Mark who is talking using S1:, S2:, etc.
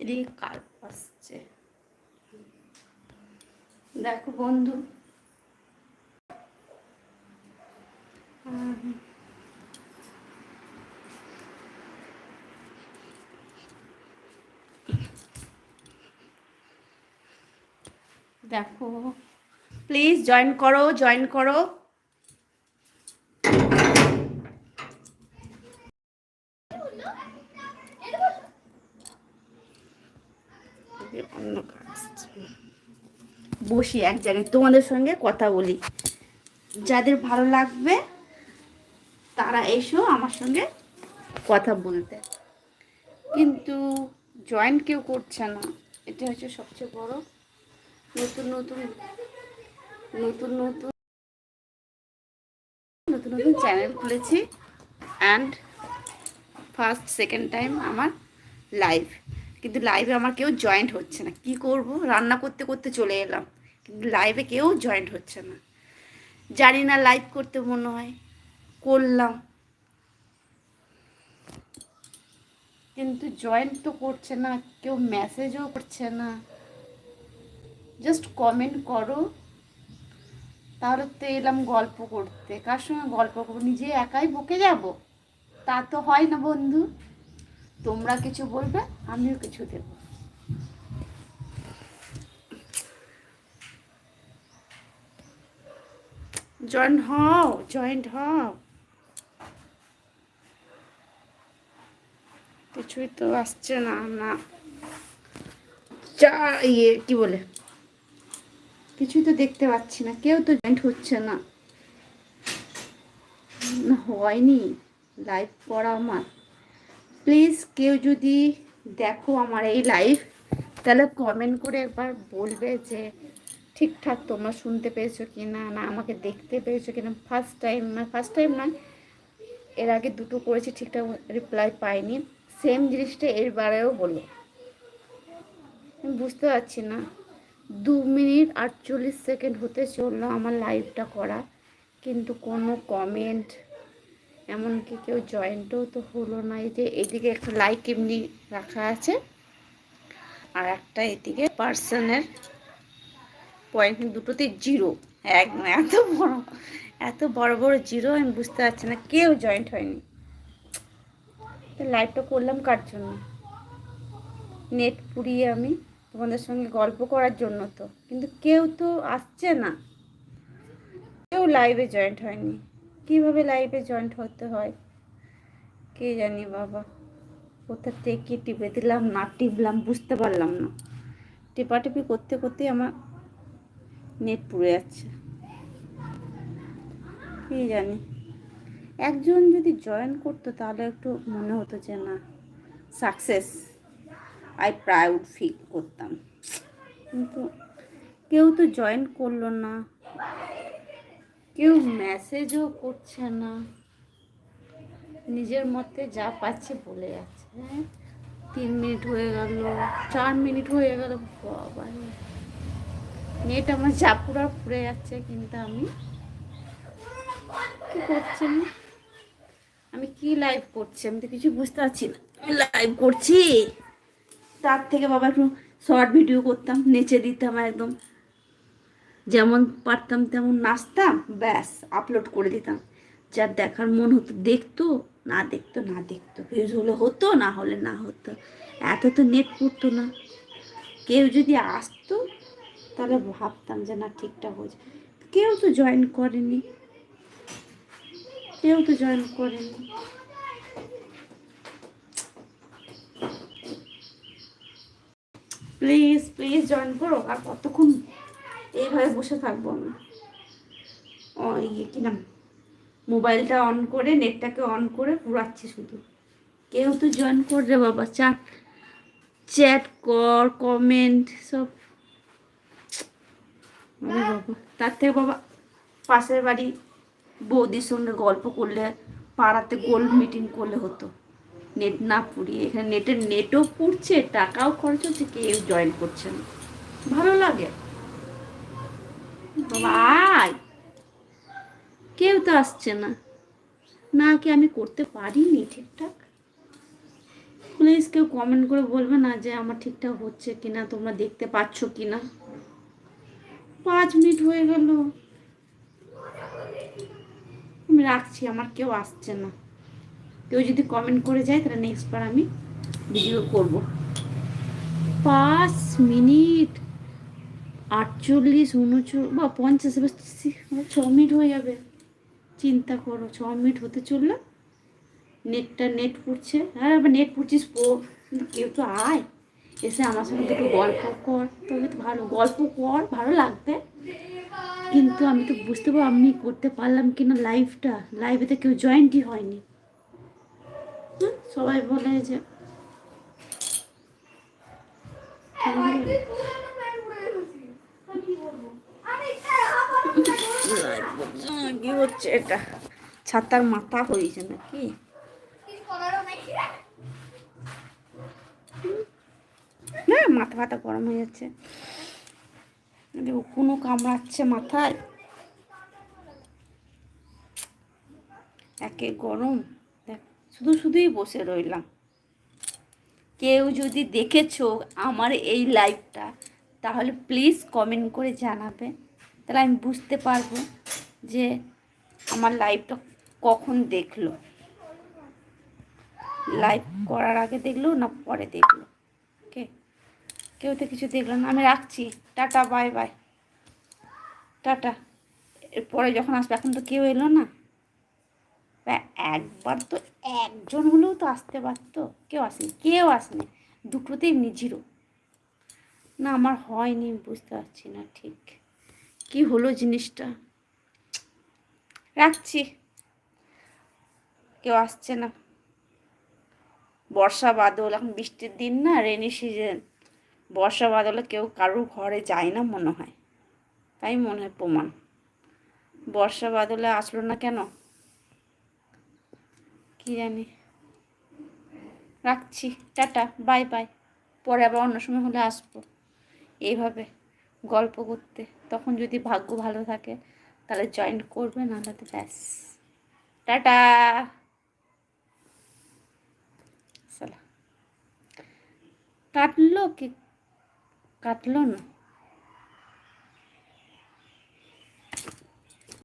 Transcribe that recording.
S1: এদিকে কার আসছে দেখো বন্ধু। দেখো প্লিজ জয়েন করো জয়েন করো অন্য কাজ বসি এক জায়গায়, তোমাদের সঙ্গে কথা বলি। যাদের ভালো লাগবে, তারা এসো আমার সঙ্গে কথা বলতে। কিন্তু জয়েন কেউ করছে না, এটা হচ্ছে সবচেয়ে বড়। নতুন নতুন নতুন নতুন নতুন নতুন চ্যানেল খুলেছি। অ্যান্ড ফার্স্ট সেকেন্ড টাইম আমার লাইভ কিন্তু লাইভে আমার কেউ জয়েন্ট হচ্ছে না। কি করব? রান্না করতে করতে চলে এলাম। কিন্তু লাইভে কেউ জয়েন্ট হচ্ছে না। জানি না লাইভ করতে মনে হয়। করলাম। কিন্তু জয়েন্ট তো করছে না। কেউ মেসেজও করছে না। জাস্ট কমেন্ট করো। তাহলে তো এলাম গল্প করতে। কার সঙ্গে গল্প করব? নিজে একাই বকে যাব? তা তো হয় না বন্ধু। তোমরা কিছু বলবে, আমিও কিছু দেব। জয়েন্ট হও জয়েন্ট হও। কিছুই তো আসছে না না। চা ইয়ে কি বলে? কিছুই তো দেখতে পাচ্ছি না, কেউ তো জয়েন্ট হচ্ছে না। হয়নি। লাইভ পড়া আমার। প্লিজ কেউ যদি দেখো আমার এই লাইভ তাহলে কমেন্ট করে একবার বলবে যে, ঠিকঠাক তোমরা শুনতে পেয়েছ কি না না আমাকে দেখতে পেয়েছ কিনা? ফার্স্ট টাইম না ফার্স্ট টাইম নয়। এর আগে দুটো করেছি, ঠিকঠাক রিপ্লাই পাইনি। সেম জিনিসটা এরবারেও বলো আমি বুঝতে পারছি না। দু মিনিট আটচল্লিশ সেকেন্ড হতে চলল আমার লাইভটা করা। কিন্তু কোনো কমেন্ট এমনকি কেউ জয়েন্টও তো হলো না। এই যে এদিকে একটা লাইক এমনি রাখা আছে। আর একটা এদিকে পার্সনের পয়েন্ট দুটোতে জিরো এক এত বড় এত বড় বড় জিরো আমি বুঝতে পারছি না, কেউ জয়েন্ট হয়নি। লাইভটা করলাম কার জন্য? নেট পুড়িয়ে আমি তোমাদের সঙ্গে গল্প করার জন্য তো। কিন্তু কেউ তো আসছে না। কেউ লাইভে জয়েন্ট হয়নি। কীভাবে লাইভে জয়েন্ট হতে হয়? কে জানি বাবা। কোথা থেকে টিপে দিলাম, না টিপলাম, বুঝতে পারলাম না। টেপাটেপি করতে করতে আমার নেট পুড়ে যাচ্ছে। কি জানি। একজন যদি জয়েন করতো তাহলে একটু মনে হতো যে না সাকসেস আই প্রাউড ফিল করতাম। কিন্তু কেউ তো জয়েন করল না। কেউ মেসেজও করছে না। নিজের মতে যা পাচ্ছে বলে যাচ্ছে হ্যাঁ? তিন মিনিট হয়ে গেল, চার মিনিট হয়ে গেল বাবা নেট আমার যা পুরা ফুরে যাচ্ছে, কিন্তু আমি কি করছি? আমি? কি লাইভ করছি? আমি তো কিছু বুঝতে পারছি না। আমি লাইভ করছি। তার থেকে বাবা একটু শর্ট ভিডিও করতাম, নেচে দিতাম, একদম। যেমন পারতাম তেমন নাচতাম, ব্যাস আপলোড করে দিতাম। যার দেখার মন হতো, দেখতো, না দেখতো না দেখতো। ভিউজ হলে হতো, না হলে না হতো। এত তো নেট পড়তো না। কেউ যদি আসতো, তাহলে ভাবতাম যে না, ঠিকঠাক হয়েছে। কেউ তো জয়েন করেনি। কেউ তো জয়েন করেনি। প্লিজ প্লিজ জয়েন করো। আর কতক্ষণ এইভাবে বসে থাকব আমি। ও ইয়ে কি নাম? মোবাইলটা অন করে নেটটাকে অন করে পুরাচ্ছি শুধু। কেউ তো জয়েন করবে বাবা চাট চ্যাট কর কমেন্ট সব। বাবা তার থেকে বাবা পাশের বাড়ি বৌদির সঙ্গে গল্প করলে পাড়াতে গোল মিটিং করলে হতো। নেট না পুড়িয়ে এখানে নেটের নেটও পুড়ছে টাকাও খরচ হচ্ছে কেউ জয়েন করছে না। ভালো লাগে। আয় কেউ তো আসছে না। না কি আমি করতে পারিনি ঠিকঠাক? প্লিজ কেউ কমেন্ট করে বলবে না যে আমার ঠিকঠাক হচ্ছে কিনা, তোমরা দেখতে পাচ্ছ কিনা। পাঁচ মিনিট হয়ে গেল। আমি রাখছি, আমার কেউ আসছে না। কেউ যদি কমেন্ট করে যায়, তাহলে নেক্সট বার আমি ভিডিও করব। পাঁচ মিনিট। আটচল্লিশ, উনচল্লিশ, বা পঞ্চাশ, এবার ছ মিনিট হয়ে যাবে। চিন্তা করো, ছ মিনিট হতে চলল। নেটটা, নেট পড়ছে। হ্যাঁ আবার নেট পড়ছিস পো কেউ তো আয়। এসে আমার সঙ্গে একটু গল্প কর। তবে তো ভালো। গল্প কর, ভালো লাগবে। কিন্তু আমি তো বুঝতে পারব আমি করতে পারলাম কি না লাইভটা লাইভেতে কেউ জয়েন্টই হয়নি। সবাই বলে যে কি হচ্ছে এটা ছাতার মাথা হয়েছে নাকি? না, মাথা ফাথা গরম হয়ে যাচ্ছে। দেখো কোনো কামড়াচ্ছে মাথায়। একে গরম। দেখ, শুধু শুধুই বসে রইলাম। কেউ যদি দেখেছ আমার এই লাইভটা তাহলে প্লিজ কমেন্ট করে জানাবে। তাহলে আমি বুঝতে পারব যে আমার লাইভটা কখন দেখল। লাইভ করার আগে দেখল না পরে দেখল? ওকে কেউ তো কিছু দেখল না। আমি রাখছি। Tata bye bye tata. এরপরে যখন আসবে, এখন তো কেউ এলো না। একবার তো একজন হলেও তো আসতে পারতো। কেউ আসেনি কেউ আসেনি। দুটোতেই এমনি না, আমার হয়নি বুঝতে পারছি না ঠিক। কি হলো জিনিসটা? রাখছি। কেউ আসছে না। বর্ষা বাদল, এখন বৃষ্টির দিন না রেনি সিজন বর্ষা বাদলে কেউ কারোর ঘরে যায় না মনে হয়। তাই মনে হয় প্রমাণ। বর্ষা বাদলে আসলো না কেন? কি জানি। রাখছি, টাটা বাই বাই পরে আবার অন্য সময় হলে আসব। এইভাবে। গল্প করতে। তখন যদি ভাগ্য ভালো থাকে, তাহলে জয়েন করবে না তাতে ব্যাস। টাটা! কাটলো কি? কাটলো না?